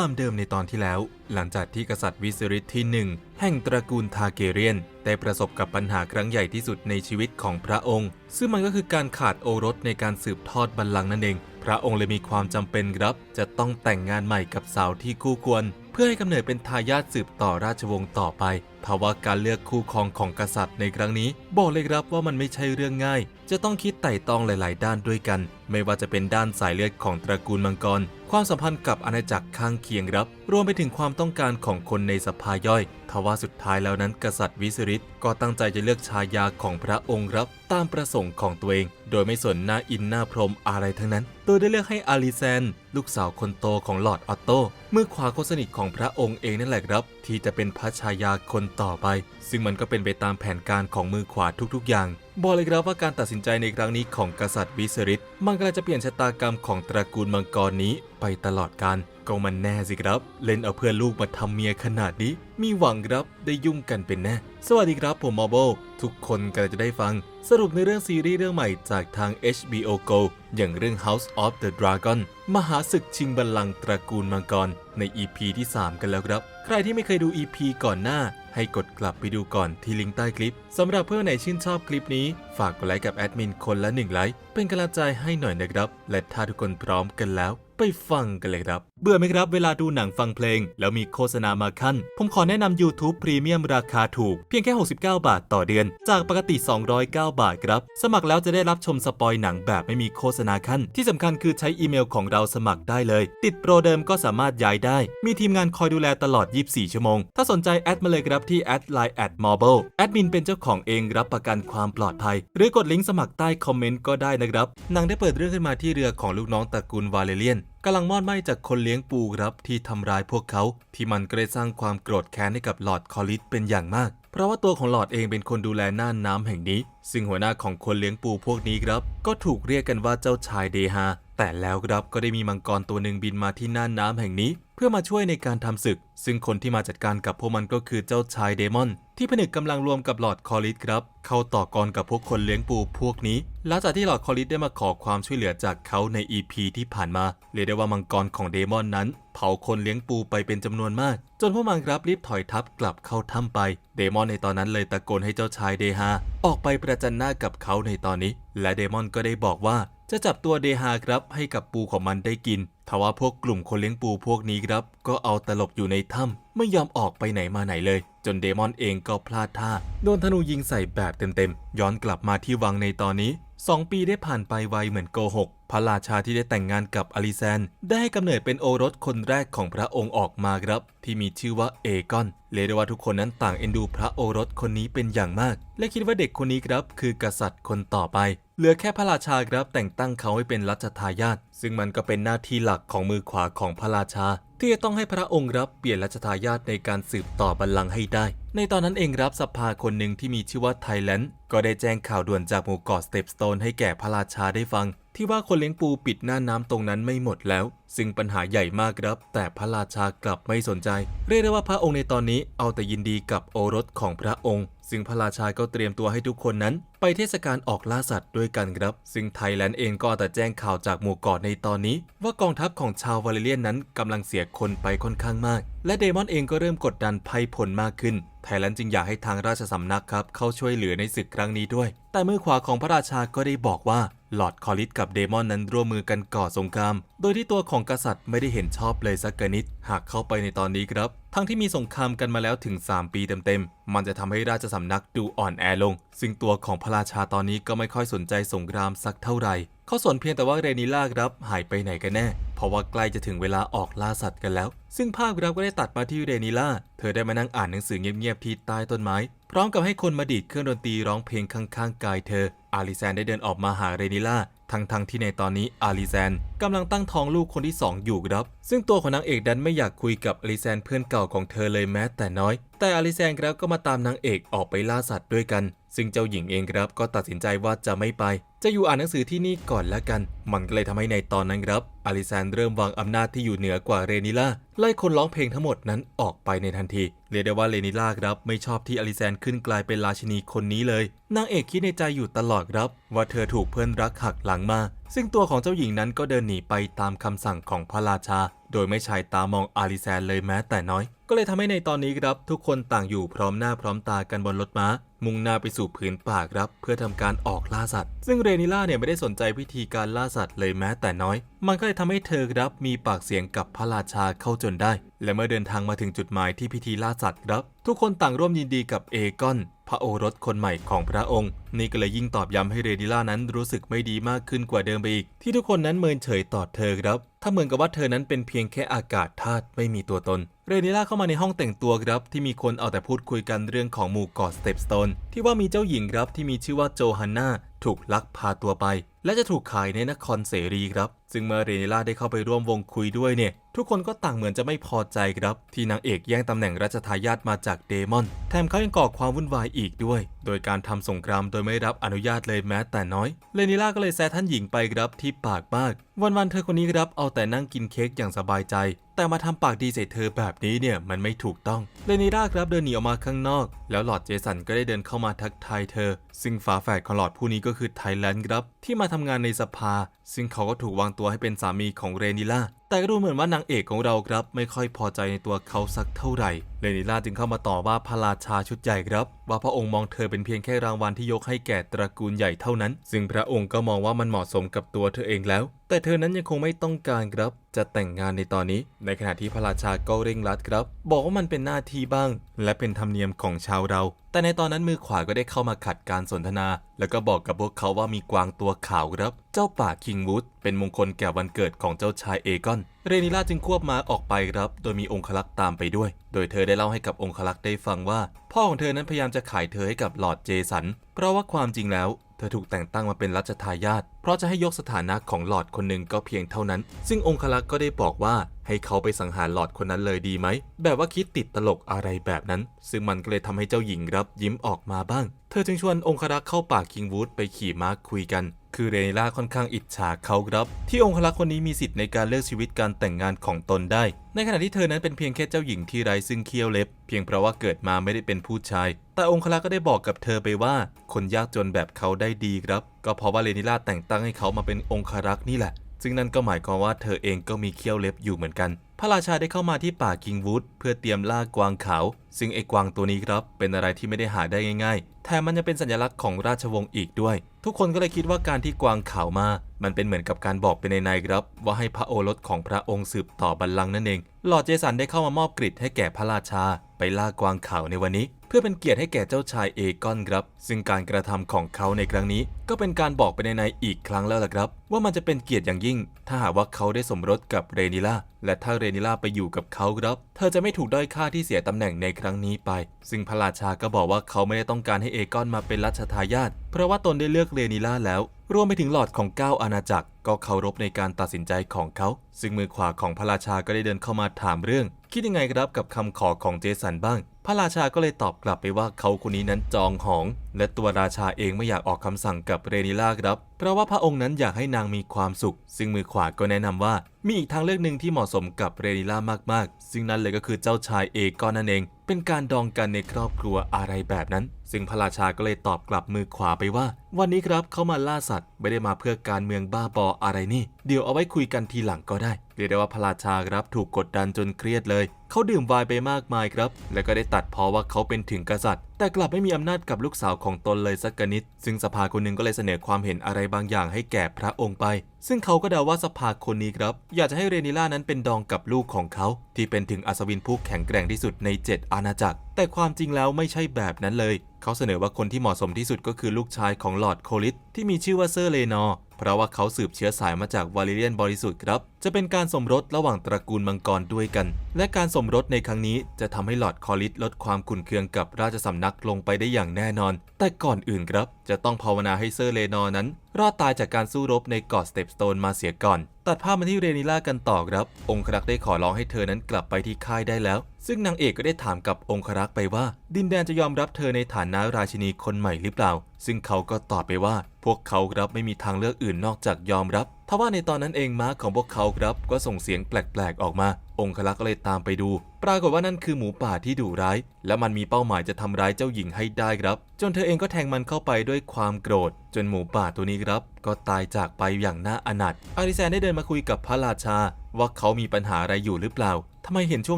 ความเดิมในตอนที่แล้ว หลังจากที่กษัตริย์วิสริตที่หนึ่งแห่งตระกูลทาเกเรียน ได้ประสบกับปัญหาครั้งใหญ่ที่สุดในชีวิตของพระองค์ ซึ่งมันก็คือการขาดโอรสในการสืบทอดบัลลังก์นั่นเอง พระองค์เลยมีความจำเป็นครับ จะต้องแต่งงานใหม่กับสาวที่คู่ควร เพื่อให้กำเนิดเป็นทายาทสืบต่อราชวงศ์ต่อไป ภาวะการเลือกคู่ครองของกษัตริย์ในครั้งนี้ บอกเลยครับว่ามันไม่ใช่เรื่องง่าย จะต้องคิดไต่ตองหลาย ๆ ด้านด้วยกัน ไม่ว่าจะเป็นด้านสายเลือดของตระกูลมังกร ความสัมพันธ์กับอาณาจักรข้างเคียงครับ รวมไปถึงความต้องการของคนในสภาย่อยทว่าสุดท้ายแล้วนั้นกษัตริย์วิสริตก็ตั้งใจจะเลือกชายาของพระองค์ครับ ตามประสงค์ของตัวเอง โดยไม่สนหน้าอินหน้าพรหมอะไรทั้งนั้น โดยได้เลือกให้อาลิแซน ลูกสาวคนโตของลอร์ดออตโตมือขวาคนสนิทของพระองค์เองนั่นแหละครับ ที่จะเป็นพระชายาคนต่อไป ซึ่งมันก็เป็นไปตามแผนการของมือขวาทุกๆ อย่าง บอกเลยครับว่าการตัดสินใจในครั้งนี้ของกษัตริย์วิสริตมันก็จะเปลี่ยนชะตากรรมของตระกูลมังกรนี้ไปตลอดกาลก็มันแน่สิครับ เล่นเอาเพื่อนลูกมาทำเมียขนาดนี้ มีหวังครับได้ยุ่งกันเป็นแน่ สวัสดีครับผมมอโบทุกคนกำลังจะได้ฟัง สรุปในเรื่องซีรีส์เรื่องใหม่จากทาง HBO Go อย่างเรื่อง House of the Dragon มหาศึกชิงบัลลังก์ตระกูลมังกร ใน EP ที่ 3 กันแล้วครับ ใครที่ไม่เคยดู EP ก่อนหน้า ให้กดกลับไปดูก่อนที่ลิงก์ใต้คลิปสำหรับเพื่อนไหนชื่นชอบคลิปนี้ฝากกดไลค์กับแอดมินคนละ1ไลค์เป็นกำลังใจให้หน่อยนะครับ และถ้าทุกคนพร้อมกันแล้ว ไปฟังกันเลยครับ เบื่อไหมครับเวลาดูหนังฟังเพลง แล้วมีโฆษณามาขั้น ผมขอแนะนำ YouTube Premium ราคาถูก เพียงแค่ 69 บาทต่อเดือน จากปกติ 209 บาทครับ สมัครแล้วจะได้รับชมสปอยหนังแบบไม่มีโฆษณาขั้น ที่สำคัญคือใช้อีเมลของเราสมัครได้เลย ติดโปรเดิมก็สามารถย้ายได้ มีทีมงานคอยดูแลตลอด 24 ชั่วโมง ถ้าสนใจแอดมาเลยครับที่แอดไลน์แอดมอบลแอดมินเป็นเจ้าของเองรับประกันความปลอดภัย หรือกดลิงก์สมัครใต้คอมเมนต์ก็ได้นะครับหนังได้เปิดเรื่องขึ้นมาที่เรือของลูกน้องตระกูลวาเลเลียนกำลังมอดไหม้จากคนเลี้ยงปูครับที่ทำร้ายพวกเขา ที่มันก็ได้สร้างความโกรธแค้นให้กับหลอดคอลิสเป็นอย่างมาก เพราะว่าตัวของหลอดเองเป็นคนดูแลน่านน้ำแห่งนี้ ซึ่งหัวหน้าของคนเลี้ยงปูพวกนี้ครับ ก็ถูกเรียกกันว่าเจ้าชายเดฮาแต่แล้วครับก็ได้มีมังกรตัวหนึ่งบินมาที่น่านน้ำแห่งนี้ เพื่อมาช่วยในการทำศึก ซึ่งคนที่มาจัดการกับพวกมันก็คือเจ้าชายเดมอน ที่ผนึกกำลังรวมกับหลอดคอลิสครับ เข้าต่อกรกับพวกคนเลี้ยงปูพวกนี้ หลังจากที่หลอดคอลิสได้มาขอความช่วยเหลือจากเขาใน EP ที่ผ่านมา เรียกได้ว่ามังกรของเดมอนนั้น เผาคนเลี้ยงปูไปเป็นจำนวนมาก จนพวกมันครับรีบถอยทัพกลับเข้าถ้ำไป เดมอนในตอนนั้นเลยตะโกนให้เจ้าชายเดฮาออกไปประจันหน้ากับเขาในตอนนี้ และเดมอนก็ได้บอกว่าจะจับตัวเดฮาครับให้กับปูของมันได้กิน ทว่าพวกกลุ่มคนเลี้ยงปูพวกนี้ครับ ก็เอาตลบอยู่ในถ้ำไม่ยอมออกไปไหนมาไหนเลย จนเดมอนเองก็พลาดท่า โดนธนูยิงใส่แบบเต็มๆ ย้อนกลับมาที่วังในตอนนี้2ปีได้ผ่านไปไวเหมือนโกหก พระราชาที่ได้แต่งงานกับอลิแซน ได้ให้กำเนิดเป็นโอรสคนแรกของพระองค์ออกมาครับ ที่มีชื่อว่าเอกอนเรียกได้ว่าทุกคนนั้นต่างเอ็นดูพระโอรสคนนี้เป็นอย่างมาก และคิดว่าเด็กคนนี้ครับ คือกษัตริย์คนต่อไป เหลือแค่พระราชาครับแต่งตั้งเขาให้เป็นรัชทายาทซึ่งมันก็เป็นหน้าที่หลักของมือขวาของพระราชา ที่จะต้องให้พระองค์รับเปลี่ยนรัชทายาทในการสืบต่อบัลลังก์ให้ได้ ในตอนนั้นเองรับสภาคนหนึ่งที่มีชื่อว่าไทแลนด์ก็ได้แจ้งข่าวด่วนจากหมู่เกาะสเตปสโตนให้แก่พระราชาได้ฟัง ที่ว่าคนเลี้ยงปูปิดหน้าน้ำตรงนั้นไม่หมดแล้ว ซึ่งปัญหาใหญ่มากครับ แต่พระราชากลับไม่สนใจ เรียกได้ว่าพระองค์ในตอนนี้เอาแต่ยินดีกับโอรสของพระองค์ ซึ่งพระราชาก็เตรียมตัวให้ทุกคนนั้น ไปเทศกาลออกล่าสัตว์ด้วยกันครับ ซึ่งไทยแลนด์เองก็แต่แจ้งข่าวจากหมู่เกาะในตอนนี้ ว่ากองทัพของชาววาเลเลียนนั้นกำลังเสียคนไปค่อนข้างมาก และเดมอนเองก็เริ่มกดดันไพ่ผลมากขึ้น ไทยแลนด์จึงอยากให้ทางราชสำนักครับเข้าช่วยเหลือในศึกครั้งนี้ด้วย แต่มือขวาของพระราชาก็ได้บอกว่า ลอร์ดคอลิสกับเดมอนนั้นร่วมมือกันก่อสงคราม โดยที่ตัวของกษัตริย์ไม่ได้เห็นชอบเลยสักนิด หากเข้าไปในตอนนี้ครับ ทั้งที่มีสงครามกันมาแล้วถึง 3 ปีเต็มๆ มันจะทำให้ราชสำนักดูอ่อนแอลง ซึ่งตัวของพระราชาตอนนี้ก็ไม่ค่อยสนใจสงครามสักเท่าไหร่ เขาสนเพียงแต่ว่าเรนิล่าครับหายไปไหนกันแน่ เพราะว่าใกล้จะถึงเวลาออกล่าสัตว์กันแล้ว ซึ่งภาพครับก็ได้ตัดมาที่เรนิล่า เธอได้มานั่งอ่านหนังสือเงียบๆที่ใต้ต้นไม้ พร้อมกับให้คนมาดีดเครื่องดนตรีร้องเพลงข้างๆกายเธอ อาริแซนได้เดินออกมาหาเรนิล่าทั้งๆทที่ในตอนนี้อาริแซนกำลังตั้งท้องลูกคนที่ 2 อยู่ครับ ซึ่งตัวของนางเอกดันไม่อยากคุยกับอาริแซนเพื่อนเก่าของเธอเลยแม้แต่น้อย แต่อาริแซนครับก็มาตามนางเอกออกไปล่าสัตว์ด้วยกัน ซึ่งเจ้าหญิงเองครับก็ตัดสินใจว่าจะไม่ไป จะอยู่อ่านหนังสือที่นี่ก่อนแล้วกัน มันก็เลยทำให้ในตอนนั้นครับอาริแซนเริ่มวางอำนาจที่อยู่เหนือกว่าเรนิล่าไล่คนร้องเพลงทั้งหมดนั้นออกไปในทันทีเรียกได้ว่าเรนิล่าครับไม่ชอบที่อาริแซนขึ้นกลายเป็นราชินีคนนี้เลย นางเอกคิดในใจอยู่ตลอดครับ ว่าเธอถูกเพื่อนรักหักหลังมา ซึ่งตัวของเจ้าหญิงนั้นก็เดินหนีไปตามคำสั่งของพระราชา โดยไม่ใช้ตามองอาริแซนเลยแม้แต่น้อย ก็เลยทำให้ในตอนนี้ครับทุกคนต่างอยู่พร้อมหน้าพร้อมตากันบนรถม้า มุ่งหน้าไปสู่ผืนป่าครับ เพื่อทำการออกล่าสัตว์ ซึ่งเรนิล่าเนี่ยไม่ได้สนใจวิธีการล่าสัตว์เลยแม้แต่น้อย มันก็เลยทำให้เธอครับมีปากเสียงกับพระราชาเข้าจนได้ และเมื่อเดินทางมาถึงจุดหมายที่พิธีล่าสัตว์ครับ ทุกคนต่างร่วมยินดีกับเอกอนพระโอรสคนใหม่ของพระองค์ นี่ก็เลยยิ่งตอบย้ำให้เรนิล่านั้นรู้สึกไม่ดีมากขึ้นกว่าเดิมไปอีก ที่ทุกคนนั้นเมินเฉยต่อเธอครับ ถ้าเหมือนกับว่าเธอนั้นเป็นเพียงแค่อากาศธาตุไม่มีตัวตน เรนิล่าเข้ามาในห้องแต่งตัวครับ ที่มีคนเอาแต่พูดคุยกันเรื่องของหมู่เกาะสเตปสโตนที่ว่ามีเจ้าหญิงครับที่มีชื่อว่าโจฮันนา ถูกลักพาตัวไป และจะถูกขายในนครเสรีครับ ซึ่งเมื่อเรนิล่าได้เข้าไปร่วมวงคุยด้วยเนี่ย ทุกคนก็ต่างเหมือนจะไม่พอใจครับ ที่นางเอกแย่งตำแหน่งรัชทายาทมาจากเดมอน แถมเขายังก่อความวุ่นวายอีกด้วย โดยการทำสงครามโดยไม่รับอนุญาตเลยแม้แต่น้อย เรนิล่าก็เลยแซะท่านหญิงไปครับที่ปากมาก วันๆเธอคนนี้ครับเอาแต่นั่งกินเค้กอย่างสบายใจ แต่มาทำปากดีใส่เธอแบบนี้เนี่ยมันไม่ถูกต้อง เรนิล่าครับเดินหนีออกมาข้างนอก แล้วหลอดเจสันก็ได้เดินเข้ามาทักทายเธอ ซึ่งฝาแฝดของหลอดผู้นี้ก็คือไทแลนด์ครับที่มาทำงานในสภาซึ่งเขาก็ถูกวางตัวให้เป็นสามีของเรนิล่า แต่ก็ดูเหมือนว่านางเอกของเราครับ ไม่ค่อยพอใจในตัวเขาสักเท่าไหร่ เรนิล่าจึงเข้ามาต่อว่าพระราชาชุดใหญ่ครับ ว่าพระองค์มองเธอเป็นเพียงแค่รางวัลที่ยกให้แก่ตระกูลใหญ่เท่านั้น ซึ่งพระองค์ก็มองว่ามันเหมาะสมกับตัวเธอเองแล้ว แต่เธอนั้นยังคงไม่ต้องการครับ จะแต่งงานในตอนนี้ ในขณะที่พระราชาก็เร่งรัดครับ บอกว่ามันเป็นหน้าที่บ้าง และเป็นธรรมเนียมของชาวเรา แต่ในตอนนั้นมือขวาก็ได้เข้ามาขัดการสนทนา แล้วก็บอกกับพวกเขาว่ามีกวางตัวขาวครับ เจ้าป่าคิงวูดเป็นมงคลแก่วันเกิดของเจ้าชายเอกอน เรนิล่าจึงควบม้าออกไปครับ โดยมีองคลักษ์ตามไปด้วย โดยเธอได้เล่าให้กับองคลักษ์ได้ฟังว่า พ่อของเธอนั้นพยายามจะขายเธอให้กับหลอร์ดเจสัน เพราะว่าความจริงแล้วเธอถูกแต่งตั้งมาเป็นรัชทายาท เพราะจะให้ยกสถานะของหลอดคนหนึ่งก็เพียงเท่านั้น ซึ่งองคลักษ์ก็ได้บอกว่าให้เขาไปสังหารหลอดคนนั้นเลยดีไหม แบบว่าคิดติดตลกอะไรแบบนั้น ซึ่งมันก็เลยทำให้เจ้าหญิงรับยิ้มออกมาบ้าง เธอจึงชวนองครักษ์เข้าป่าคิงวูดไปขี่ม้าคุยกัน คือเรนิล่าค่อนข้างอิจฉาเขาครับ ที่องครักษ์คนนี้มีสิทธิ์ในการเลือกชีวิตการแต่งงานของตนได้ ในขณะที่เธอนั้นเป็นเพียงแค่เจ้าหญิงที่ไร้ซึ่งเขี้ยวเล็บ เพียงเพราะว่าเกิดมาไม่ได้เป็นผู้ชาย แต่องครักษ์ก็ได้บอกกับเธอไปว่า คนยากจนแบบเขาได้ดีครับ ก็เพราะว่าเรนิล่าแต่งตั้งให้เขามาเป็นองครักษ์นี่แหละ ซึ่งนั่นก็หมายความว่าเธอเองก็มีเขี้ยวเล็บอยู่เหมือนกัน พระราชาได้เข้ามาที่ป่าคิงวูดเพื่อเตรียมล่ากวางขาว ซึ่งไอ้กวางตัวนี้ครับ เป็นอะไรที่ไม่ได้หาได้ง่ายๆ แถมมันยังเป็นสัญลักษณ์ของราชวงศ์อีกด้วย ทุกคนก็เลยคิดว่าการที่กวางขาวมา มันเป็นเหมือนกับการบอกไปในในๆครับ ว่าให้พระโอรสของพระองค์สืบต่อบัลลังก์นั่นเอง หลอดเจสันได้เข้ามามอบกริดให้แก่พระราชา ไปล่ากวางขาวในวันนี้ พื่อเป็นเกียรติให้แก่เจ้าชายเอกอนครับ ซึ่งการกระทำของเขาในครั้งนี้ ก็เป็นการบอกไปในในอีกครั้งแล้วล่ะครับ ว่ามันจะเป็นเกียรติอย่างยิ่ง ถ้าหากว่าเขาได้สมรสกับเรนิล่าและถ้าเรนิล่าไปอยู่กับเขาครับ เธอจะไม่ถูกด้อยค่าที่เสียตำแหน่งในครั้งนี้ไป ซึ่งพระราชาก็บอกว่าเขาไม่ได้ต้องการให้เอกอนมาเป็นรัชทายาท เพราะว่าตนได้เลือกเรนิล่าแล้ว รวมไปถึงหลอดของเก้าอาณาจักร ก็เคารพในการตัดสินใจของเขา ซึ่งมือขวาของพระราชาก็ได้เดินเข้ามาถามเรื่อง คิดยังไงครับกับคำขอของเจสันบ้าง พระราชาก็เลยตอบกลับไปว่าเขาคนนี้นั้นจองหอง และตัวราชาเองไม่อยากออกคำสั่งกับเรนิล่าครับ เพราะว่าพระองค์นั้นอยากให้นางมีความสุข ซึ่งมือขวาก็แนะนำว่า มีอีกทางเลือกหนึ่งที่เหมาะสมกับเรนิล่ามากๆ ซึ่งนั่นเลยก็คือเจ้าชายเอกอนนั่นเอง เป็นการดองกันในครอบครัวอะไรแบบนั้น ซึ่งพระราชาก็เลยตอบกลับมือขวาไปว่า วันนี้ครับเขามาล่าสัตว์ ไม่ได้มาเพื่อการเมืองบ้าบออะไรนี่ เดี๋ยวเอาไว้คุยกันทีหลังก็ได้เรียกได้ว่าพระราชาครับถูกกดดันจนเครียดเลย เขาดื่มไวน์ไปมากมายครับ และก็ได้ตัดเพอว่าเขาเป็นถึงกษัตริย์แต่กลับไม่มีอำนาจกับลูกสาวของตนเลยสักกนิด ซึ่งสภาคนหนึ่งก็เลยเสนอความเห็นอะไรบางอย่างให้แก่พระองค์ไป ซึ่งเขาก็เดาว่าสภาคนนี้ครับ อยากจะให้เรนิล่านั้นเป็นดองกับลูกของเขา ที่เป็นถึงอัศวินผู้แข็งแกร่งที่สุดใน 7 อาณาจักร แต่ความจริงแล้วไม่ใช่แบบนั้นเลย เขาเสนอว่าคนที่เหมาะสมที่สุดก็คือลูกชายของลอร์ดโคลิสที่มีชื่อว่าเซอร์เลนอร์เพราะว่าเขาสืบเชื้อสายมาจากวาลิเลียนบริสุทธิ์ครับ จะเป็นการสมรสระหว่างตระกูลมังกรด้วยกัน และการสมรสในครั้งนี้จะทำให้ลอร์ดคอลิสลดความขุ่นเคืองกับราชสำนักนักลงไปได้อย่างแน่นอน แต่ก่อนอื่นครับ จะต้องภาวนาให้เซอร์เลนอร์นั้น รอดตายจากการสู้รบในเกาะสเตปสโตนมาเสียก่อน ตัดภาพมาที่เรนิล่ากันต่อครับ องครักษ์ได้ขอร้องให้เธอนั้นกลับไปที่ค่ายได้แล้ว ซึ่งนางเอกก็ได้ถามกับองครักษ์ไปว่า ดินแดนจะยอมรับเธอในฐานะราชินีคนใหม่หรือเปล่า ซึ่งเขาก็ตอบไปว่า พวกเขาครับไม่มีทางเลือกอื่นนอกจากยอมรับ ทว่าในตอนนั้นเองม้าของพวกเขาครับก็ส่งเสียงแปลกๆออกมา องคลักษ์ก็เลยตามไปดู ปรากฏว่านั่นคือหมูป่าที่ดุร้าย และมันมีเป้าหมายจะทำร้ายเจ้าหญิงให้ได้ครับ จนเธอเองก็แทงมันเข้าไปด้วยความโกรธ จนหมูป่าตัวนี้ครับ ก็ตายจากไปอย่างน่าอนาถอาริแซนได้เดินมาคุยกับพระราชา ว่าเขามีปัญหาอะไรอยู่หรือเปล่าทำไมเห็นช่ว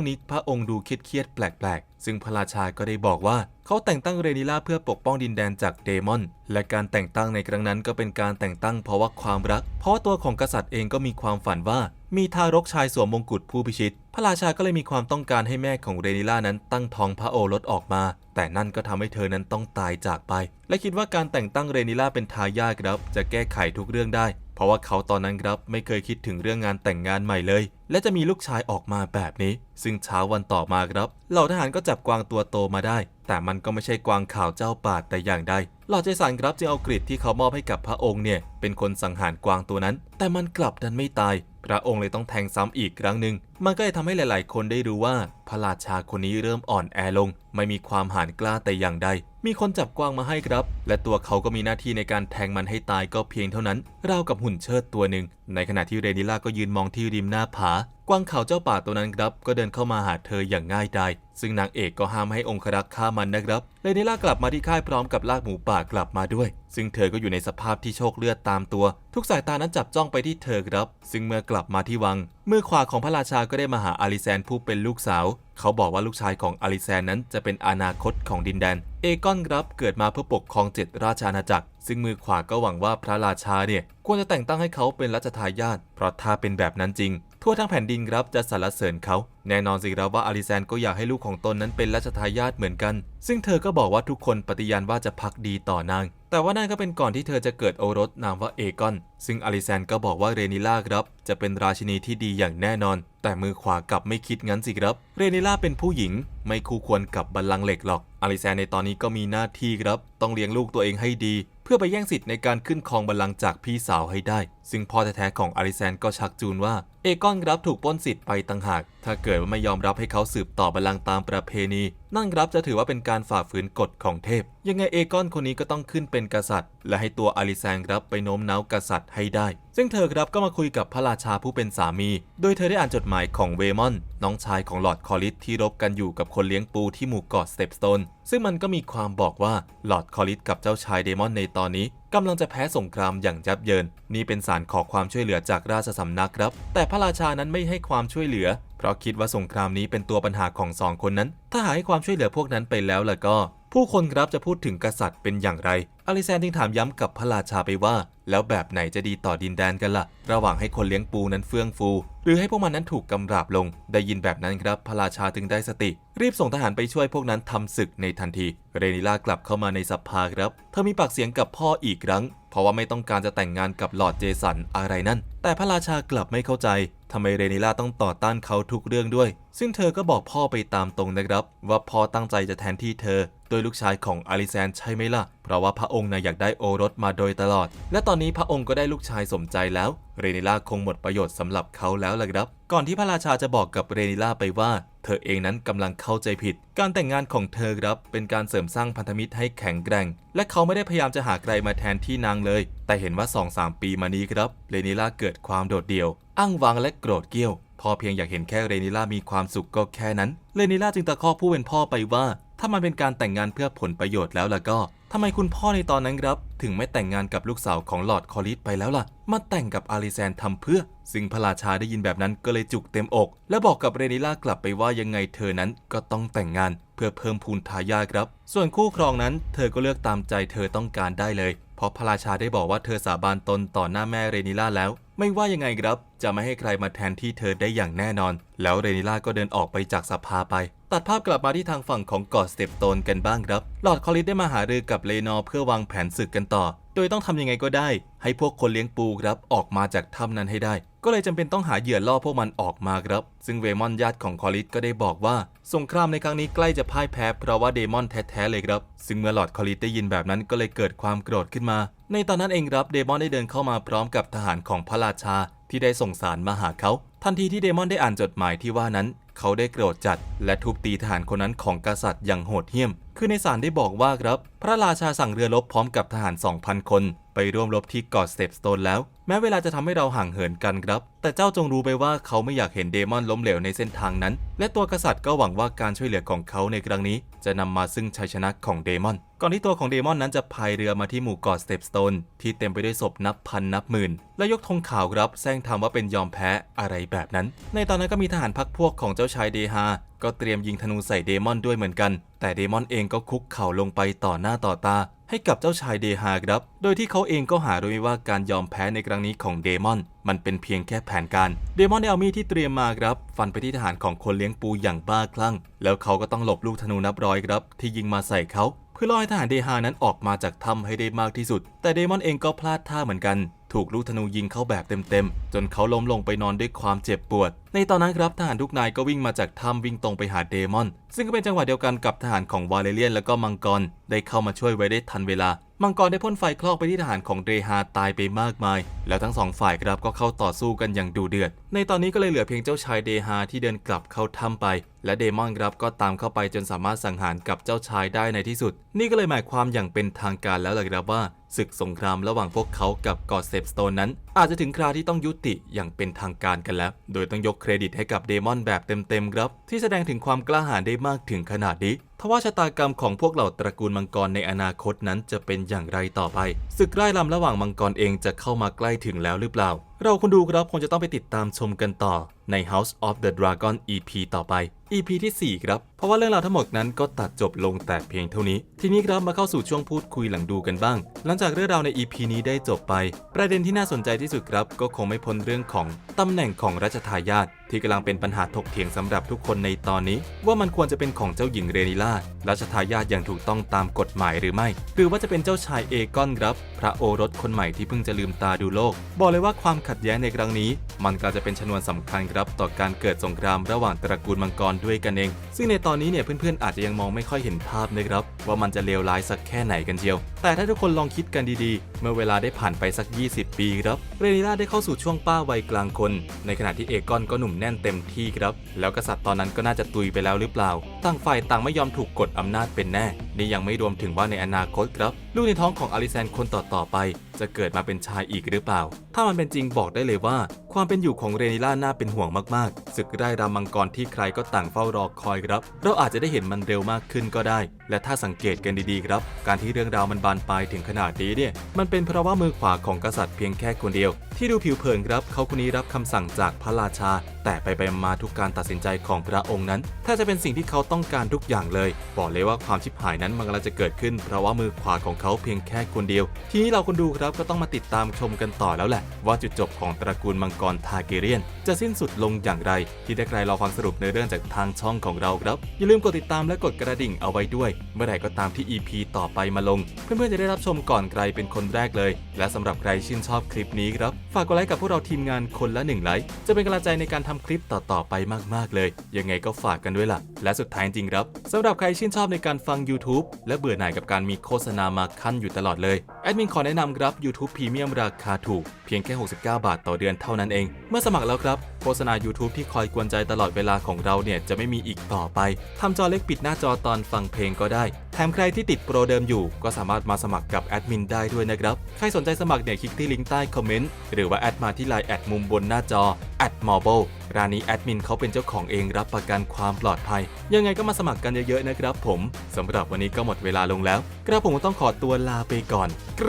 งนี้พระองค์ดูเครียดๆแปลกๆ ซึ่งพระราชาก็ได้บอกว่าเขาแต่งตั้งเรนิล่าเพื่อปกป้องดินแดนจากเดมอน และการแต่งตั้งในครั้งนั้นก็เป็นการแต่งตั้งเพราะว่าความรัก เพราะาตัวของกษัตริย์เองก็มีความฝันว่า มีทารกชายสวมมงกุฎผู้พิชิต พระราชาก็เลยมีความต้องการให้แม่ของเรนิล่านั้นตั้งท้องพระโอรสออกมา แต่นั่นก็ทำให้เธอนั้นต้องตายจากไป และคิดว่าการแต่งตั้งเรนิล่าเป็นทายาทครับ จะแก้ไขทุกเรื่องได้ เพราะว่าเขาตอนนั้นครับไม่เคยคิดถึงเรื่องงานแต่งงานใหม่เลย และจะมีลูกชายออกมาแบบนี้ ซึ่งเช้าวันต่อมาครับ เหล่าทหารก็จับกวางตัวโตมาได้ แต่มันก็ไม่ใช่กวางขาวเจ้าป่าแต่อย่างใดหลอดเจสันครับจึงเอากริดที่เขามอบให้กับพระองค์เนี่ยเป็นคนสังหารกวางตัวนั้น แต่มันกลับดันไม่ตาย พระองค์เลยต้องแทงซ้ำอีกครั้งหนึ่งมันก็เลยทำให้หลาย ๆ คนได้รู้ว่า พระราชาคนนี้เริ่มอ่อนแอลง ไม่มีความหานกล้าแต่อย่างใด มีคนจับกวางมาให้ครับ และตัวเขาก็มีหน้าที่ในการแทงมันให้ตายก็เพียงเท่านั้นราวกับหุ่นเชิดตัวหนึ่ง ในขณะที่เรนิล่าก็ยืนมองที่ริมหน้าผากวางขาวเจ้าป่าตัวนั้นครับ ก็เดินเข้ามาหาเธออย่างง่ายดายซึ่งนางเอกก็ห้ามให้องครักษ์ฆ่ามันนะครับเรนิล่ากลับมาที่ค่ายพร้อมกับลากหมูป่ากลับมาด้วย ซึ่งเธอก็อยู่ในสภาพที่โชคเลือดตามตัว ทุกสายตานั้นจับจ้องไปที่เธอครับ ซึ่งเมื่อกลับมาที่วังมือขวาของพระราชาก็ได้มาหาอาริแซนผู้เป็นลูกสาว เขาบอกว่าลูกชายของอาริแซนนั้นจะเป็นอนาคตของดินแดน เอกอนครับเกิดมาเพื่อปกครองเจ็ดราชอาณาจักร ซึ่งมือขวาก็หวังว่าพระราชาเนี่ยควรจะแต่งตั้งให้เขาเป็นรัชทายาทเพราะถ้าเป็นแบบนั้นจริง ทั่วทั้งแผ่นดินครับจะสรรเสริญเขาแน่นอนสิครับว่าอาริแซนก็อยากให้ลูกของตนนั้นเป็นรัชทายาทเหมือนกัน ซึ่งเธอก็บอกว่าทุกคนปฏิญาณว่าจะพักดีต่อนาง แต่ว่านั่นก็เป็นก่อนที่เธอจะเกิดโอรสนามว่าเอกอน ซึ่งอาริแซนก็บอกว่าเรนิล่าครับ จะเป็นราชินีที่ดีอย่างแน่นอน แต่มือขวากลับไม่คิดงั้นสิครับ เรนิล่าเป็นผู้หญิง ไม่คู่ควรกับบัลลังก์เหล็กหรอกอาริแซนในตอนนี้ก็มีหน้าที่ครับ ต้องเลี้ยงลูกตัวเองให้ดี เพื่อไปแย่งสิทธิ์ในการขึ้นครองบัลลังก์จากพี่สาวให้ได้ ซึ่งพ่อแท้ๆของอาริแซนก็ชักจูนว่า เอกอนรับถูกปล้นสิทธิ์ไปต่างหาก ถ้าเกิดว่าไม่ยอมรับให้เขาสืบต่อบัลลังก์ตามประเพณี นั่นรับจะถือว่าเป็นการฝ่าฝืนกฎของเทพ ยังไงเอกอนคนนี้ก็ต้องขึ้นเป็นกษัตริย์ และให้ตัวอาริแซนครับไปโน้มน้าวกษัตริย์ให้ได้ ซึ่งเธอครับก็มาคุยกับพระราชาผู้เป็นสามี โดยเธอได้อ่านจดหมายของเวมอน น้องชายของหลอดคอริสที่รบกันอยู่กับคนเลี้ยงปูที่หมู่เกาะสเตปสโตนซึ่งมันก็มีความบอกว่าหลอดคอริสกับเจ้าชายเดมอนในตอนนี้กำลังจะแพ้สงครามอย่างยับเยิน นี่เป็นสารขอความช่วยเหลือจากราชสำนักครับ แต่พระราชานั้นไม่ให้ความช่วยเหลือ เพราะคิดว่าสงครามนี้เป็นตัวปัญหาของสองคนนั้น ถ้าหาให้ความช่วยเหลือพวกนั้นไปแล้วล่ะก็ ผู้คนครับจะพูดถึงกษัตริย์เป็นอย่างไร อลิแซนจึงถามย้ำกับพระราชาไปว่า แล้วแบบไหนจะดีต่อดินแดนกันล่ะ ระหว่างให้คนเลี้ยงปูนั้นเฟื่องฟู หรือให้พวกมันนั้นถูกกำราบลง ได้ยินแบบนั้นครับพระราชาจึงได้สติ รีบส่งทหารไปช่วยพวกนั้นทำศึกในทันที เรนิล่ากลับเข้ามาในสภาครับ เธอมีปากเสียงกับพ่ออีกครั้ง เพราะว่าไม่ต้องการจะแต่งงานกับหลอร์ดเจสันอะไรนั่น แต่พระราชากลับไม่เข้าใจทำไมเรนิล่าต้องต่อต้านเขาทุกเรื่องด้วย ซึ่งเธอก็บอกพ่อไปตามตรงนะครับ ว่าพ่อตั้งใจจะแทนที่เธอโดยลูกชายของอาริแซนใช่ไหมล่ะ เพราะว่าพระองค์นะอยากได้โอรสมาโดยตลอด และตอนนี้พระองค์ก็ได้ลูกชายสมใจแล้ว เรนิล่าคงหมดประโยชน์สำหรับเขาแล้วล่ะครับ ก่อนที่พระราชาจะบอกกับเรนิล่าไปว่า เธอเองนั้นกำลังเข้าใจผิด การแต่งงานของเธอครับเป็นการเสริมสร้างพันธมิตรให้แข็งแกร่ง และเขาไม่ได้พยายามจะหาใครมาแทนที่นางเลย แต่เห็นว่า 2-3 ปีมานี้ครับ เรนิล่าเกิดความโดดเดี่ยว อ้างวางและโกรธเกรี้ยว พอเพียงอยากเห็นแค่เรนิล่ามีความสุขก็แค่นั้น เรนิล่าจึงตะคอกผู้เป็นพ่อไปว่า ถ้ามันเป็นการแต่งงานเพื่อผลประโยชน์แล้วล่ะก็ทำไมคุณพ่อในตอนนั้นครับ ถึงไม่แต่งงานกับลูกสาวของหลอร์ดคอริสไปแล้วล่ะ มาแต่งกับอาริแซนทำเพื่อ ซึ่งพระราชาได้ยินแบบนั้นก็เลยจุกเต็มอก และบอกกับเรนิล่ากลับไปว่ายังไงเธอนั้นก็ต้องแต่งงาน เพื่อเพิ่มพูนทายาทครับ ส่วนคู่ครองนั้น เธอก็เลือกตามใจเธอต้องการได้เลย เพราะพระราชาได้บอกว่าเธอสาบานตนต่อหน้าแม่เรนิล่าแล้ว ไม่ว่ายังไงครับ จะไม่ให้ใครมาแทนที่เธอได้อย่างแน่นอน แล้วเรนิล่าก็เดินออกไปจากสภาไป ตัดภาพกลับมาที่ทางฝั่งของเกาะสเตปโตนกันบ้างครับ หลอดคอริสได้มาหารือกับเลนอร์เพื่อวางแผนศึกกันต่อ โดยต้องทำยังไงก็ได้ ให้พวกคนเลี้ยงปูครับออกมาจากถ้ำนั้นให้ได้ ก็เลยจำเป็นต้องหาเหยื่อล่อพวกมันออกมาครับ ซึ่งเวมอนญาติของคอริสก็ได้บอกว่า สงครามในครั้งนี้ใกล้จะพ่ายแพ้เพราะว่าเดมอนแท้ๆเลยครับ ซึ่งเมื่อหลอดคอริสได้ยินแบบนั้นก็เลยเกิดความโกรธขึ้นมา ในตอนนั้นเองครับเดมอนได้เดินเข้ามาพร้อมกับทหารของพระราชา ที่ได้ส่งสารมาหาเขาทันทีที่เดมอนได้อ่านจดหมายที่ว่านั้น เขาได้โกรธจัด และทุบตีทหารคนนั้นของกษัตริย์อย่างโหดเหี้ยม คือในสารได้บอกว่าครับ พระราชาสั่งเรือรบพร้อมกับทหาร 2,000 คน ไปร่วมรบที่เกาะสเตปสโตนแล้ว แม้เวลาจะทำให้เราห่างเหินกันครับ แต่เจ้าจงรู้ไปว่าเขาไม่อยากเห็นเดมอนล้มเหลวในเส้นทางนั้น และตัวกษัตริย์ก็หวังว่าการช่วยเหลือของเขาในครั้งนี้ จะนำมาซึ่งชัยชนะของเดมอน ก่อนที่ตัวของเดมอนนั้นจะพายเรือมาที่หมู่เกาะสเตปสโตนที่เต็มไปด้วยศพนับพันนับหมื่น และยกธงขาวครับแซงทำว่าเป็นยอมแพ้อะไรแบบนั้น ในตอนนั้นก็มีทหารพักพวกของเจ้าชายเดฮา ก็เตรียมยิงธนูใส่เดมอนด้วยเหมือนกัน แต่เดมอนเองก็คุกเข่าลงไปต่อหน้าต่อตา ให้กับเจ้าชายเดฮาครับ โดยที่เขาเองก็หารู้ไม่ว่าการยอมแพ้ในครั้งนี้ของเดมอน มันเป็นเพียงแค่แผนการ เดมอนได้เอามีดที่เตรียมมาครับ ฟันไปที่ทหารของคนเลี้ยงปูอย่างบ้าคลั่ง แล้วเขาก็ต้องหลบลูกธนูนับร้อยครับ ที่ยิงมาใส่เขา เพื่อล่อให้ทหารเดฮานั้นออกมาจากถ้ำให้ได้มากที่สุด แต่เดมอนเองก็พลาดท่าเหมือนกัน ถูกลูกธนูยิงเข้าแบบเต็มๆ จนเขาล้มลงไปนอนด้วยความเจ็บปวด ในตอนนั้นครับทหารทุกนายก็วิ่งมาจากถ้ำวิ่งตรงไปหาเดมอน ซึ่งก็เป็นจังหวะเดียวกันกับทหารของวาเลเรียนและก็มังกรได้เข้ามาช่วยไว้ได้ทันเวลามังกรได้พ่นไฟคลอกไปที่ทหารของเดฮาตายไปมากมาย แล้วทั้งสองฝ่ายครับก็เข้าต่อสู้กันอย่างดูเดือด ในตอนนี้ก็เลยเหลือเพียงเจ้าชายเดฮาที่เดินกลับเข้าถ้ำไป และเดมอนครับก็ตามเข้าไปจนสามารถสังหารกับเจ้าชายได้ในที่สุด นี่ก็เลยหมายความอย่างเป็นทางการแล้วล่ะครับว่าศึกสงครามระหว่างพวกเขากับกอดเซปสโตนนั้น อาจจะถึงคราวที่ต้องยุติอย่างเป็นทางการกันแล้ว โดยต้องยกเครดิตให้กับเดมอนแบบเต็มๆครับ ที่แสดงถึงความกล้าหาญได้มากถึงขนาดนี้ทว่าชะตากรรมของพวกเหล่าตระกูลมังกรในอนาคตนั้นจะเป็นอย่างไรต่อไปศึกไร้ลำระหว่างมังกรเองจะเข้ามาใกล้ถึงแล้วหรือเปล่าเราคนดูครับคงจะต้องไปติดตามชมกันต่อ ใน House of the Dragon EP ต่อไป EP ที่ 4 ครับ เพราะว่าเรื่องราวทั้งหมดนั้นก็ตัดจบลงแต่เพียงเท่านี้ ทีนี้ครับมาเข้าสู่ช่วงพูดคุยหลังดูกันบ้าง หลังจากเรื่องราวใน EP นี้ได้จบไป ประเด็นที่น่าสนใจที่สุดครับ ก็คงไม่พ้นเรื่องของตำแหน่งของรัชทายาทที่กำลังเป็นปัญหาถกเถียงสำหรับทุกคนในตอนนี้ ว่ามันควรจะเป็นของเจ้าหญิงเรนิล่ารัชทายาทอย่างถูกต้องตามกฎหมายหรือไม่ หรือว่าจะเป็นเจ้าชายเอกอนครับ พระโอรสคนใหม่ที่เพิ่งจะลืมตาดูโลก บอกเลยว่าความขัดแย้งในครั้งนี้ มันก็จะเป็นชนวนสำคัญรับต่อการเกิดสงครามระหว่างตระกูลมังกรด้วยกันเอง ซึ่งในตอนนี้เนี่ยเพื่อนๆอาจจะยังมองไม่ค่อยเห็นภาพนะครับ ว่ามันจะเลวร้ายสักแค่ไหนกันเชียว แต่ถ้าทุกคนลองคิดกันดีๆ เมื่อเวลาได้ผ่านไปสัก 20 ปีครับ เรนิล่าได้เข้าสู่ช่วงป้าวัยกลางคน ในขณะที่เอกอนก็หนุ่มแน่นเต็มที่ครับ แล้วกษัตริย์ตอนนั้นก็น่าจะตุยไปแล้วหรือเปล่า ต่างฝ่ายต่างไม่ยอมถูกกดอำนาจเป็นแน่ นี่ยังไม่รวมถึงว่าในอนาคตครับ ลูกในท้องของอลิแซนคนต่อๆไป จะเกิดมาเป็นชายอีกหรือเปล่า ถ้ามันเป็นจริงบอกได้เลยว่า ความเป็นอยู่ของเรนิล่าน่าเป็นห่วงมากๆศึกไร้รำมังกรที่ใครก็ต่างเฝ้ารอคอยครับ เราอาจจะได้เห็นมันเร็วมากขึ้นก็ได้ และถ้าสังเกตกันดีๆครับ การที่เรื่องราวมันบานปลายถึงขนาดนี้เนี่ย มันเป็นเพราะว่ามือขวาของกษัตริย์เพียงแค่คนเดียว ที่ดูผิวเผินครับ เขาคนนี้รับคำสั่งจากพระราชา แต่ไปไปมาทุกการตัดสินใจของพระองค์นั้น ถ้าจะเป็นสิ่งที่เขาต้องการทุกอย่างเลย บอกเลยว่าความชิบหายนั้นมันกำลังจะเกิดขึ้น เพราะว่ามือขวาของเขาเพียงแค่คนเดียว ทีนี้เราคนดูครับก็ต้องมาติดตามชมกันต่อแล้วแหละ ว่าจุดจบของตระกูลมังกรทาเกเรียน จะสิ้นสุดลงอย่างไร ที่ได้ใครรอฟังสรุปในเรื่องจากทางช่องของเราครับ อย่าลืมกดติดตามและกดกระดิ่งเอาไว้ด้วย เมื่อไหร่ก็ตามที่ EP ต่อไปมาลง เพื่อนๆจะได้รับชมก่อนใครเป็นคนแรกเลย และสำหรับใครชื่นชอบคลิปนี้ครับ ฝากกดไลค์กับพวกเราทีมงานคนละหนึ่งไลค์จะเป็นกำลังใจในการทำคลิปต่อๆไปมากๆเลย ยังไงก็ฝากกันด้วยล่ะ และสุดท้ายจริงครับสำหรับใครชื่นชอบในการฟัง YouTube และเบื่อหน่ายกับการมีโฆษณามาขั้นอยู่ตลอดเลยแอดมินขอแนะนำครับ YouTube Premium ราคาถูกเพียงแค่ 69 บาทต่อเดือนเท่านั้นเองเมื่อสมัครแล้วครับ โฆษณา YouTube ที่คอยกวนใจตลอดเวลาของเราเนี่ยจะไม่มีอีกต่อไปทำจอเล็กปิดหน้าจอตอนฟังเพลงก็ได้ แถมใครที่ติดโปรเดิมอยู่ ก็สามารถมาสมัครกับแอดมินได้ด้วยนะครับ ใครสนใจสมัครเนี่ยคลิกที่ลิงก์ใต้คอมเมนต์หรือว่าแอดมาที่ไลน์แอดมุมบนหน้าจอแอดมอ b l e ร้านนี้แอดมินเขาเป็นเจ้าของเองรับประกันความปลอดภัย ยังไงก็มาสมัครกันเยอะๆนะครับผมสำหรับวันนี้ก็หมดเวลาลงแล้ว กระผมต้องขอตัวลาไปก่อน ก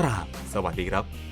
ราบ สวัสดีครับ